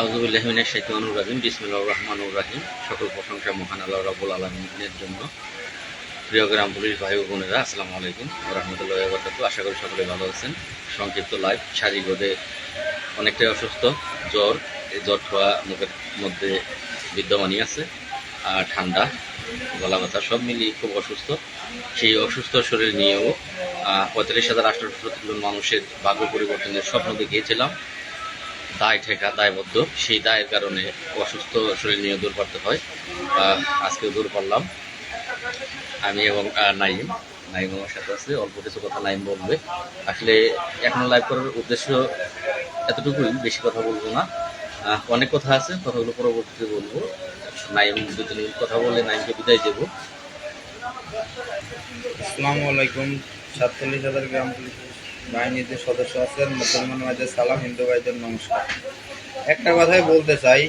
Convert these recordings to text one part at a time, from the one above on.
আউজুবিল্লাহমিনের শাইতানুর রাহিম বিসমুল্লাহ রহমানুর রাহিম। সকল প্রশংসা মহান আল্লাহ রাবুল আলমিনের জন্য। প্রিয় গ্রাম পুলিশ ভাই বোনেরা, আসসালামু আলাইকুম রহমতুল্লাহ বরকাত আশা করি সকলে ভালো আছেন। সংক্ষিপ্ত লাইভ শারীরিকভাবে অনেকটাই অসুস্থ, জ্বর, এই জ্বর ঠোয়া মুখের মধ্যে বিদ্যমানই আছে, আর ঠান্ডা, গলা ব্যথা সব মিলিয়ে খুব অসুস্থ। সেই অসুস্থ শরীর নিয়েও পঁয়তাল্লিশ হাজার আঠারোশো জন মানুষের ভাগ্য পরিবর্তনের স্বপ্ন দেখিয়েছিলাম। দায় ঠেকা, দায়বদ্ধ, সেই দায়ের কারণে অসুস্থ শরীর নিয়ে দূর করতে হয়। আজকেও দূর করলাম। আমি এবং নাইম নাইম আমার সাথে আছে, অল্প কিছু কথা নাইম বলবে। আসলে এখন লাইভ করার উদ্দেশ্য এতটুকুই, বেশি কথা বলব না। অনেক কথা আছে, কথাগুলো পরবর্তীতে বলব। নাইম দু, তিন কথা বলে নাইমকে বিদায় দেবো। আসসালামু আলাইকুম, সাতচল্লিশ হাজার গ্রাম পুলিশ। বাহিনীর যে সদস্য আছেন, মুসলমান ভাইদের সালাম, হিন্দু ভাইদের নমস্কার। একটা কথাই বলতে চাই,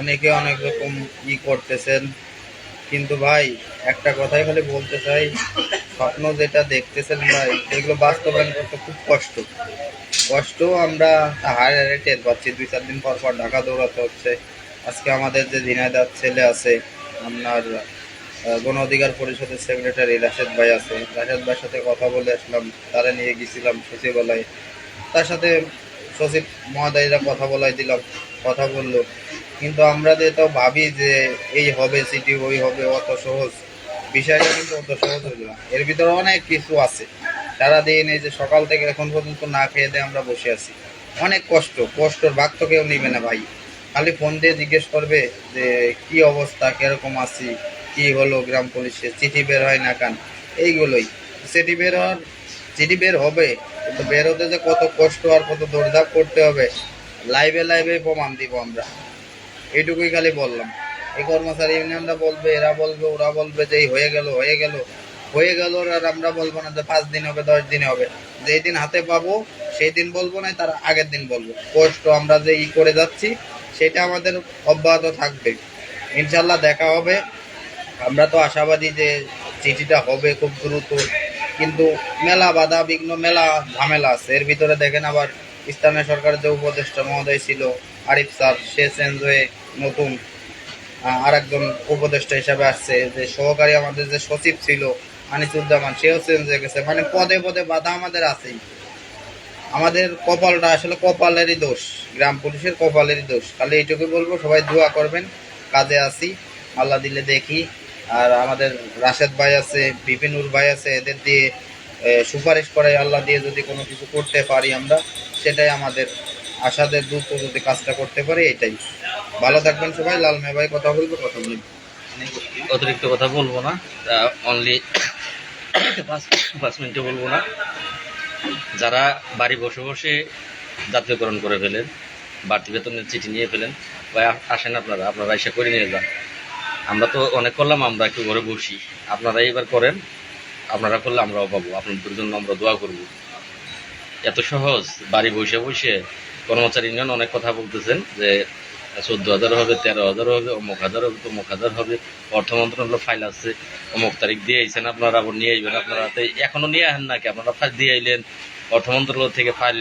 অনেকে অনেক রকম ই করতেছেন, কিন্তু ভাই, একটা কথাই খালি বলতে চাই, স্বপ্ন যেটা দেখতেছেন ভাই, এগুলো বাস্তবায়ন করতে খুব কষ্ট। কষ্ট আমরা হায় হায় টের পাচ্ছি, দুই চার দিন পর পর ঢাকা দৌড়াতে হচ্ছে। আজকে আমাদের যে ঝিনাইদার ছেলে আছে, আপনার গণ অধিকার পরিষদের সেক্রেটারি রাশেদ ভাই আছে। রাশেদ ভাইয়ের সাথে কথা বলে আসলাম, তারা নিয়ে গেছিলাম সচিবালয়ে। তার সাথে সচিব মহোদয়রা কথা বলাই দিলাম, কথা বলল। কিন্তু আমরা তো ভাবি যে এই হবে সিটি ওই হবে অত সহজ। বিষয়টা কিন্তু অত সহজ হইল না। এর ভিতরে অনেক কিছু আছে। সারাদিন এই যে সকাল থেকে এখন পর্যন্ত না খেয়ে দিয়ে আমরা বসে আছি। অনেক কষ্ট, কষ্টর ভাগ তো কেউ নেবে না ভাই। খালি ফোন দিয়ে জিজ্ঞেস করবে যে কি অবস্থা, কীরকম আছি? কি হলো গ্রাম পুলিশে? চিঠি বের হয় না কান? এইগুলোই। চিঠি বের হওয়ার চিঠি বের হবে, কিন্তু বের হতে যে কত কষ্ট আর কত দৌড়ধাপ করতে হবে, লাইভে লাইভে প্রমাণ দিব আমরা। এইটুকুই খালি বললাম। এই কর্মচারী ইউনিয়নরা বলবে, এরা বলবে, ওরা বলবে যে হয়ে গেল হয়ে গেল। হয়ে গেল আর আমরা বলব না যে পাঁচ দিন হবে, দশ দিন হবে। যেই দিন হাতে পাবো, সেই দিন বলব না তার আগের দিন বলব। কষ্ট আমরা যে ই করে যাচ্ছি, সেটা আমাদের অব্যাহত থাকবে। ইনশাল্লাহ দেখা হবে। আমরা তো আশাবাদী যে চিঠিটা হবে খুব দ্রুত, কিন্তু মেলা বাধা, বিঘ্ন মেলা ঝামেলা আছে। এর ভিতরে দেখেন আবার স্থানীয় সরকারের যে উপদেষ্টা মহোদয় ছিল, আরিফ স্যার, সে চেঞ্জ হয়ে নতুন আর একজন উপদেষ্টা হিসাবে আসছে। যে সহকারী আমাদের যে সচিব ছিল, আনিসুজ্জামান, সেও চেঞ্জ হয়ে গেছে। মানে পদে পদে বাধা আমাদের আছেই। আমাদের কপালটা আসলে কপালেরই দোষ, গ্রাম পুলিশের কপালেরই দোষ। খালি এইটুকুই বলব, সবাই দোয়া করবেন, কাজে আসি, আল্লাহ দিলে দেখি। আর আমাদের রাশেদ ভাই আছে বিপিনুর ভাই আছে, এদের দিয়ে সুপারিশ করে আল্লাহ দিয়ে যদি কোনো কিছু করতে পারি আমরা, সেটাই আমাদের আশাদের দ্রুত যদি কাজটা করতে পারি, এটাই। ভালো থাকবেন সবাই, লাল ভাই কথা বলব কথা বলব। অতিরিক্ত কথা বলব না অনলি পাঁচ মিনিটে বলব না। যারা বাড়ি বসে বসে জাতীয়করণ করে ফেলেন, বাড়তি বেতনের চিঠি নিয়ে ফেলেন বা আসেন আপনারা আপনারা এসে করে নিয়ে যান। আমরা তো অনেক করলাম, আমরা একটু ঘরে বসি। আপনারা এবার করেন, আপনারা করলে আমরাও পাবো। আপনাদের জন্য আমরা দোয়া করব। এত সহজ, বাড়ি বসে বসে কর্মচারী ইউনিয়ন অনেক কথা বলতেছেন যে, চোদ্দ হাজার হবে, তেরো হাজার হবে, অমুক হাজার হবে, তমুক হাজার হবে, অর্থ মন্ত্রণালয় ফাইল আছে, অমুক তারিখ দিয়ে আইছেন, আপনারা আবার নিয়ে আসবেন আপনারা তো এখনও নিয়ে আসেন নাকি আপনারা ফাইল দিয়ে আইলেন অর্থ মন্ত্রণালয় থেকে ফাইল,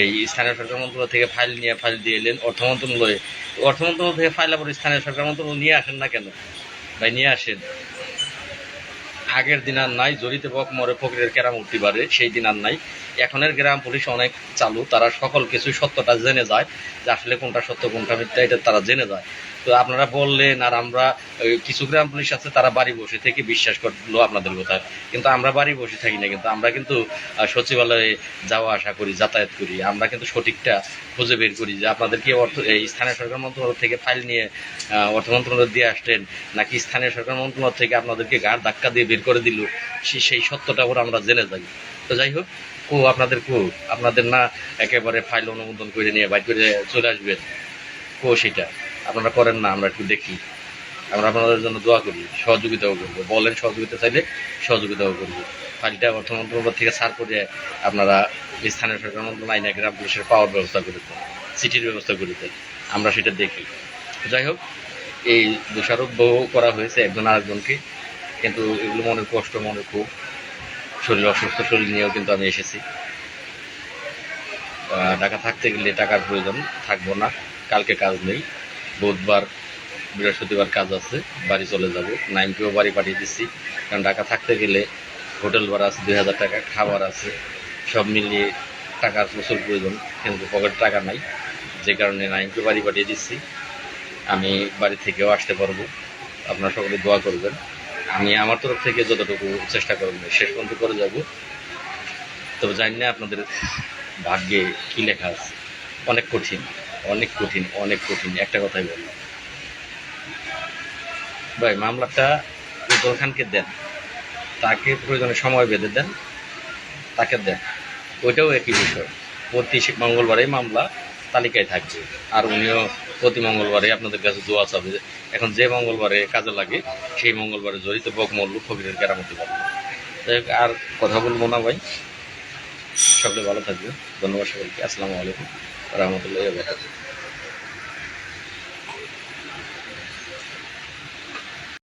এই স্থানীয় সরকার মন্ত্রণালয় থেকে ফাইল নিয়ে ফাইল দিয়ে এলেন। অর্থ মন্ত্রণালয়ে অর্থ মন্ত্রণালয় থেকে ফাইল আবার স্থানীয় সরকার মন্ত্রণালয় নিয়ে আসেন না কেন? ভাই, নিয়ে আসেন। আগের দিন আর নাই জড়িতে বক মরে ফকিরের কেরাম উঠতে পারে, সেই দিন আর নাই। এখনের গ্রাম পুলিশ অনেক চালু, তারা সকল কিছু সত্যটা জেনে যায়, যে আসলে কোনটা সত্য, কোনটা মিথ্যা, এটা তারা জেনে যায়। তো আপনারা বললেন আর আমরা কিছু গ্রাম পুলিশ আছে, তারা বাড়ি বসে থেকে বিশ্বাস করল আপনাদের কথা। কিন্তু আমরা বাড়ি বসে থাকি না, কিন্তু আমরা কিন্তু সচিবালয়ে যাওয়া আসা করি, যাতায়াত করি। আমরা কিন্তু সঠিকটা খুঁজে বের করি যে আপনাদের কি অর্থ, এই স্থানীয় সরকার মন্ত্রণালয় থেকে ফাইল নিয়ে অর্থ মন্ত্রণালয় দিয়ে আসলেন, নাকি স্থানীয় সরকার মন্ত্রণালয় থেকে আপনাদেরকে গাড় ধাক্কা দিয়ে বের করে দিল সেই সত্যটা ওরা আমরা জেনে যাই। তো যাই হোক, কো আপনাদের কো, আপনাদের না একেবারে ফাইল অনুমোদন করে নিয়ে বাইর করে চলে আসবেন, কো সেটা। আপনারা করেন না, আমরা একটু দেখি। আমরা আপনাদের জন্য দোয়া করি, সহযোগিতাও করব। বলেন সহযোগিতা চাইলে সহযোগিতাও করব। ফাইলটা অর্থ মন্ত্রণালয় থেকে সার করে আপনারা স্থানীয় সরকার মন্ত্রণালয় আইনে গ্রাম পুলিশের পাওয়ার ব্যবস্থা করে দেন, সিটির ব্যবস্থা করে দেন। আমরা সেটা দেখি। যাই হোক, এই দোষারোপ করা হয়েছে একজন আরেকজনকে, কিন্তু এগুলো মনে কষ্ট, মনে খুব শরীর অসুস্থ, শরীর নিয়েও কিন্তু আমি এসেছি। ঢাকা থাকতে গেলে টাকার প্রয়োজন, থাকব না। কালকে কাজ নেই। বুধবার, বৃহস্পতিবার কাজ আছে, বাড়ি চলে যাব। নাইমকেও বাড়ি পাঠিয়ে দিচ্ছি কারণ ঢাকা থাকতে গেলে হোটেল ভাড়া আছে দুই হাজার টাকা, খাবার আছে, সব মিলিয়ে টাকার প্রচুর প্রয়োজন, কিন্তু পকেট টাকা নাই। যে কারণে নাইমকে বাড়ি পাঠিয়ে দিচ্ছি আমি বাড়ি থেকেও আসতে পারব। আপনারা সকলে দোয়া করবেন। আমি আমার তরফ থেকে যতটুকু চেষ্টা করব শেষ পর্যন্ত করে যাব। তবে জানি না আপনাদের ভাগ্যে কি লেখা আছে। অনেক কঠিন। অনেক কঠিন অনেক কঠিন, একটা কথাই বললাম ভাই, মামলাটা উজ্জ্বল খানকে দেন। তাকে প্রয়োজনে সময় বেঁধে দেন, তাকে দেন। ওইটাও একই বিষয়। প্রতি মঙ্গলবারে মামলা তালিকায় থাকবে আর উনিও প্রতি মঙ্গলবারে আপনাদের কাছে দোয়া চাবে এখন যে মঙ্গলবারে কাজে লাগে, সেই মঙ্গলবারে জড়িত বকমল্লু ফকিরের কেরামতি পাবে আর কথা বলব না ভাই। সকলে ভালো থাকবে ধন্যবাদ সকলকে। আসসালামু আলাইকুম। রহমতুল্লাহ